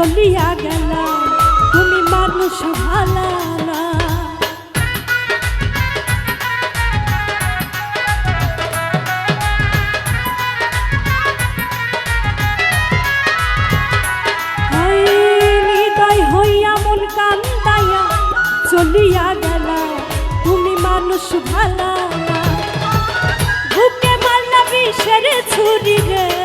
চলিয়া গেল, তুমি মানুষ ভালা না। চলিয়া গেল, তুমি মানুষ ভালা বুকে মারলা বিষের ছুরি রে।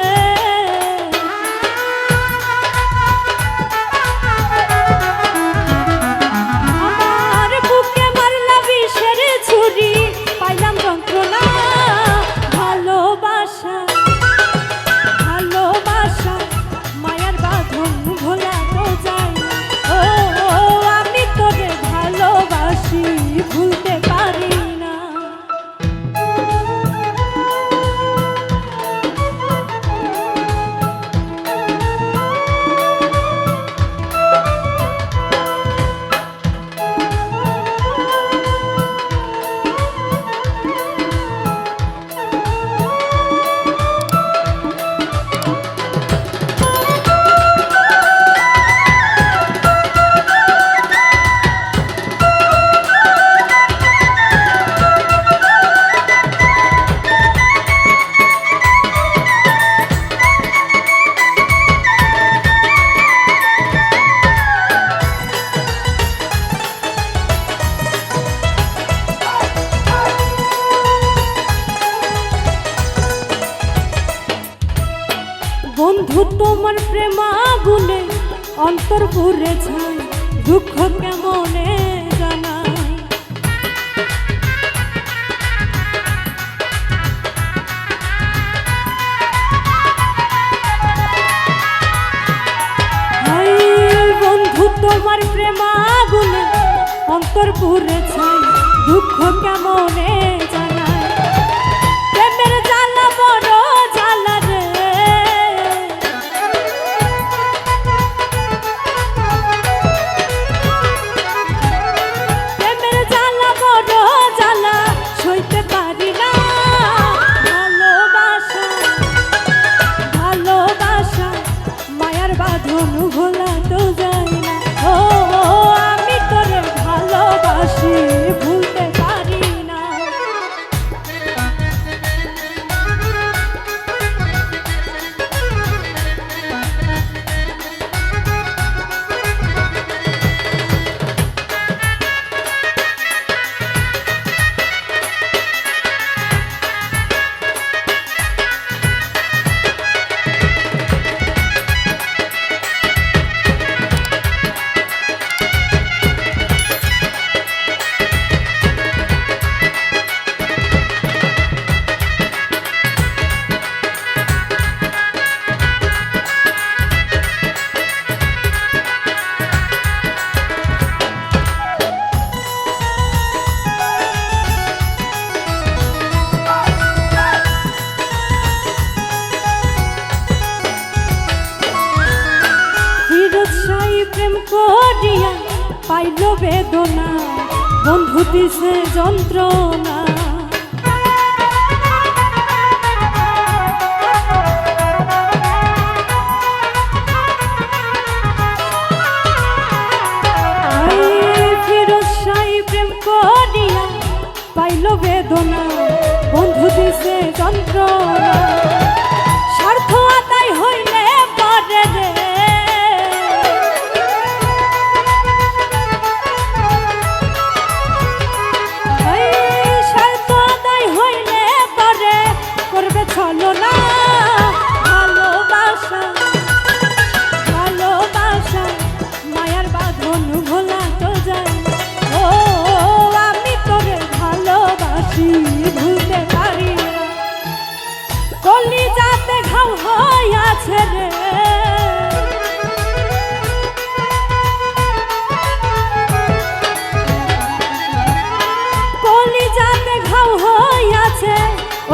অন্তর পুরে ছাই, দুঃখ কেমনে হাই বন্ধু, তোমার প্রেম আগুনে অন্তর পুরে ছাই, দুঃখ কেমনে জানাই? পাইল বেদনা বন্ধু দিছে যন্ত্রণা। পাইল বেদনা বন্ধু দিছে যন্ত্রণা।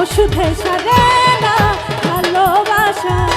ওষুধে সারে না ভালোবাসা।